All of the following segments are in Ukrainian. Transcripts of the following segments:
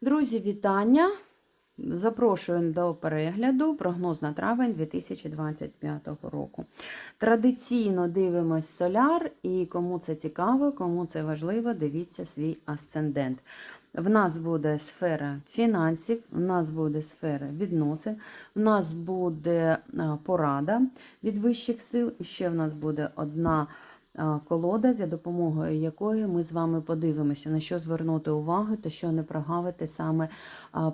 Друзі, вітання! Запрошую до перегляду прогноз на травень 2025 року. Традиційно дивимось соляр, і кому це цікаво, кому це важливо, дивіться свій асцендент. В нас буде сфера фінансів, в нас буде сфера відносин, в нас буде порада від вищих сил, і ще в нас буде одна колода, за допомогою якої ми з вами подивимося, на що звернути увагу та що не прогавити саме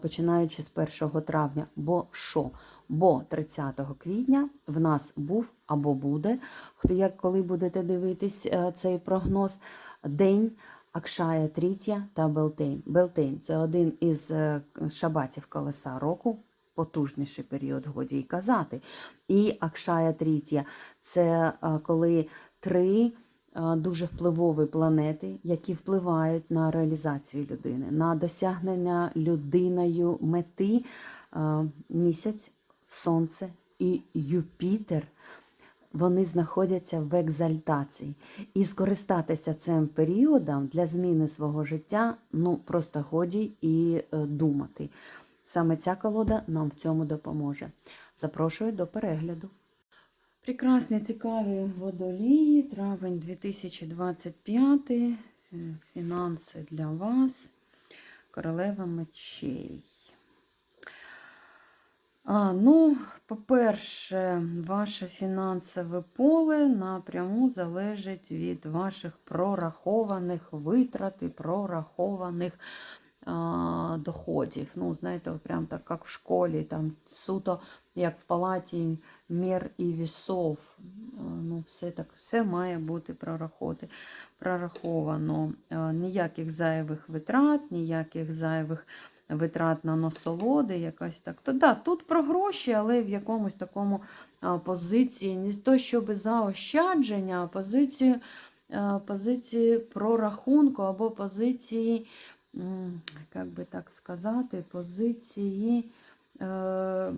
починаючи з 1 травня. Бо що? Бо 30 квітня в нас був або буде, хто як коли будете дивитись е, цей прогноз, день. Акшая Трітя та Белтейн. Белтейн це один із е, шабатів колеса року, потужніший період, годі й казати. І Акшая Трітя це е, коли три е, дуже впливові планети, які впливають на реалізацію людини, на досягнення людиною мети е, місяць, сонце і Юпітер вони знаходяться в екзальтації. І скористатися цим періодом для зміни свого життя ну просто годі і е, думати. Саме ця колода нам в цьому допоможе. Запрошую до перегляду. Прекрасні, цікаві водолії, травень 2025, е, фінанси для вас, королева мечей. А, ну, по-перше, ваше фінансове поле напряму залежить від ваших прорахованих витрат і прорахованих доходів. Ну, знаєте, прям так, як в школі, там суто, як в палаті мір і вісов. Ну, все так, все має бути прорахоти, прораховано. Ніяких зайвих витрат, ніяких зайвих витрат на насолоди, якась так. То да, тут про гроші, але в якомусь такому позиції, не то щоб заощадження, а позицію, позиції прорахунку або позиції, як би так сказати, позиції. е,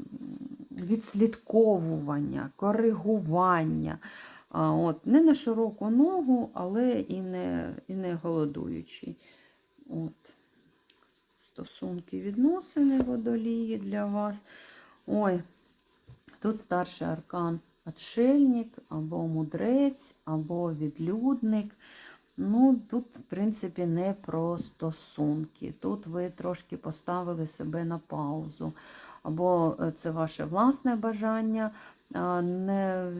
Відслідковування, коригування. От, Не на широку ногу, але і не і не голодуючий. От стосунки, відносини водолії для вас. Ой, тут старший аркан отшельник, або мудрець, або відлюдник. Ну, тут, в принципі, не про стосунки. Тут ви трошки поставили себе на паузу. Або е, це ваше власне бажання не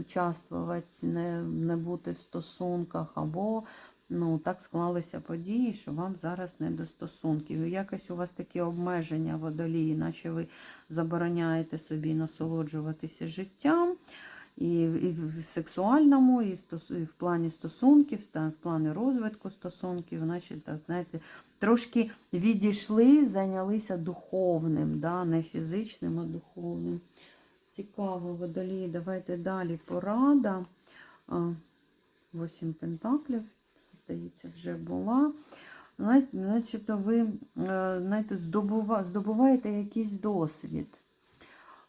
участвувати, не, не бути в стосунках, або ну, так склалися події, що вам зараз не до стосунків. Якось у вас такі обмеження водолії, наче ви забороняєте собі насолоджуватися життям. І, в сексуальному, і в, плані стосунків, в плані розвитку стосунків, значить, так, знаєте, трошки відійшли, зайнялися духовним, да, не фізичним, а духовним. Цікаво, водолії. Давайте далі порада. Восім пентаклів здається, вже була. Начебто ви е, знаєте, здобуваєте якийсь досвід.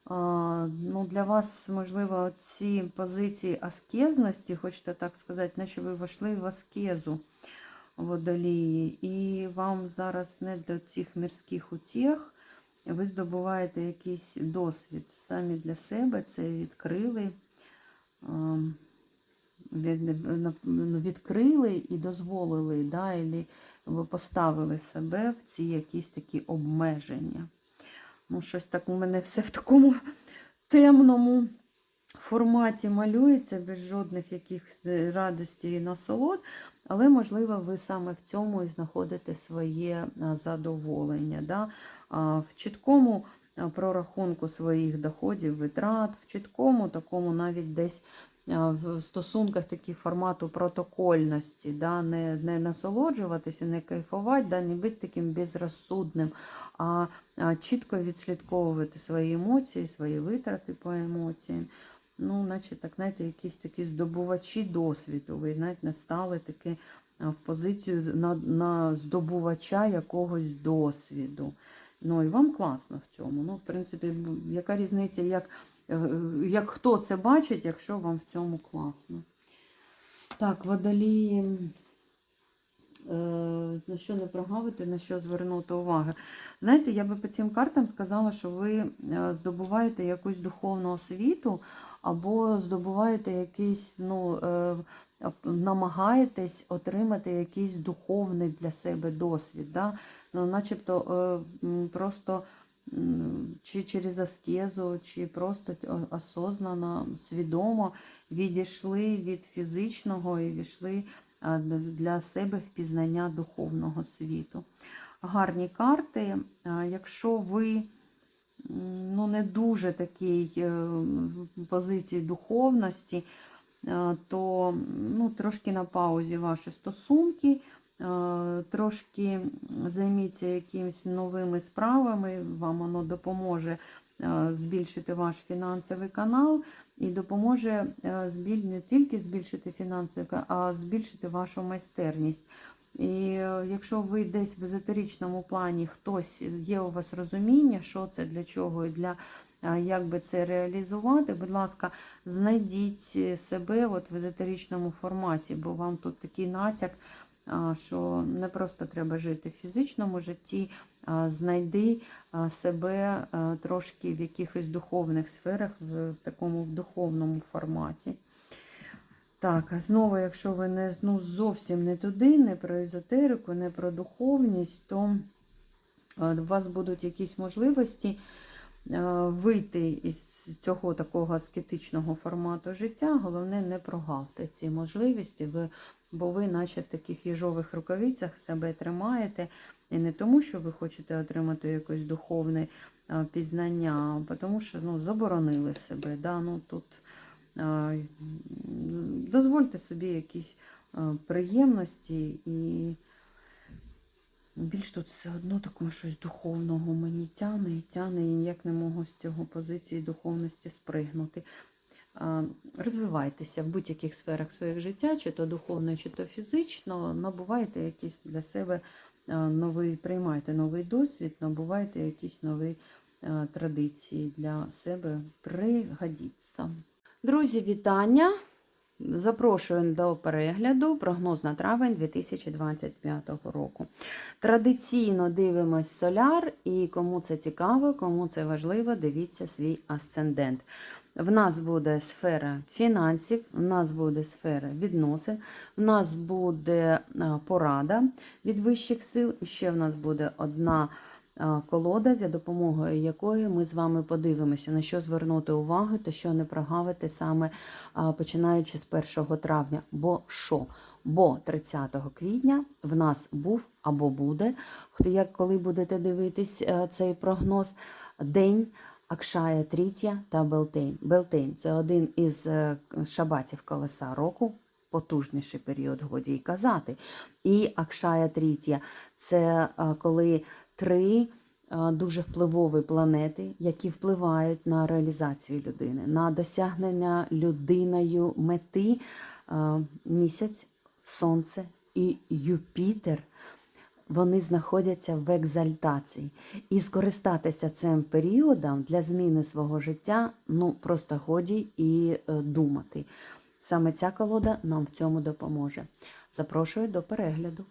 Ну, Для вас, можливо, ці позиції аскезності, хочете так сказати, наче ви вийшли в аскезу водолії, і вам зараз не до цих мірських утіх, ви здобуваєте якийсь досвід. Самі для себе це відкрили відкрили і дозволили, да, і поставили себе в ці якісь такі обмеження. Ну, Щось так у мене все в такому темному форматі малюється, без жодних якихось радості і насолод, але, можливо, ви саме в цьому і знаходите своє задоволення. Да? В чіткому прорахунку своїх доходів, витрат, в чіткому, такому навіть десь в стосунках таких формату протокольності, да, не не насолоджуватися, не кайфувати, да, не бути таким безрозсудним, а, а чітко відслідковувати свої емоції, свої витрати по емоціям. Ну, наче так, знаєте, якісь такі здобувачі досвіду. Ви навіть не стали таки в позицію на на здобувача якогось досвіду. Ну, і вам класно в цьому. Ну, в принципі, яка різниця, як як хто це бачить, якщо вам в цьому класно. Так, водолії, е, на що не прогавити, на що звернути увагу. Знаєте, я би по цим картам сказала, що ви е, здобуваєте якусь духовну освіту, або здобуваєте якийсь, ну, е, намагаєтесь отримати якийсь духовний для себе досвід. Да? Ну, начебто е, просто чи через аскезу, чи просто осознано, свідомо відійшли від фізичного і війшли для себе впізнання духовного світу. Гарні карти. Якщо ви ну, не дуже такий е, в позиції духовності, е, то ну, трошки на паузі ваші стосунки, трошки займіться якимись новими справами, вам воно допоможе е, збільшити ваш фінансовий канал і допоможе е, не тільки збільшити фінансовий канал, а збільшити вашу майстерність. І е, якщо ви десь в езотеричному плані хтось є у вас розуміння, що це для чого і для як би це реалізувати, будь ласка, знайдіть е, себе от в езотеричному форматі, бо вам тут такий натяк, що не просто треба жити в фізичному житті, а знайди себе трошки в якихось духовних сферах, в такому духовному форматі. Так, знову, якщо ви не ну, зовсім не туди, не про езотерику, не про духовність, то у вас будуть якісь можливості вийти із цього такого аскетичного формату життя. Головне, не прогавте ці можливості, ви, бо ви, наче в таких їжових рукавицях, себе тримаєте. І не тому, що ви хочете отримати якесь духовне пізнання, а тому що ну, заборонили себе. Да? Ну, тут а, дозвольте собі якісь а, приємності і більш тут все одно такого щось духовного мені тяне і тяне, і ніяк не можу з цього позиції духовності спригнути. Розвивайтеся в будь-яких сферах своїх життя, чи то духовно, чи то фізично, набувайте якісь для себе новий, приймайте новий досвід, набувайте якісь нові традиції для себе, пригодіться. Друзі, вітання! Запрошую до перегляду прогноз на травень 2025 року. Традиційно дивимось соляр, і кому це цікаво, кому це важливо, дивіться свій асцендент. В нас буде сфера фінансів, в нас буде сфера відносин, в нас буде порада від вищих сил, і ще в нас буде одна колода, за допомогою якої ми з вами подивимося, на що звернути увагу та що не прогавити саме починаючи з 1 травня. Бо що? Бо 30 квітня в нас був або буде, хто як коли будете дивитись е, цей прогноз, день Акшая Трітя та Белтейн. Белтейн це один із е, шабатів колеса року, потужніший період, годі й казати. І Акшая Трітя це е, коли три е, дуже впливові планети, які впливають на реалізацію людини, на досягнення людиною мети місяць, сонце і Юпітер. Вони знаходяться в екзальтації. І скористатися цим періодом для зміни свого життя ну просто годі і е, думати. Саме ця колода нам в цьому допоможе. Запрошую до перегляду.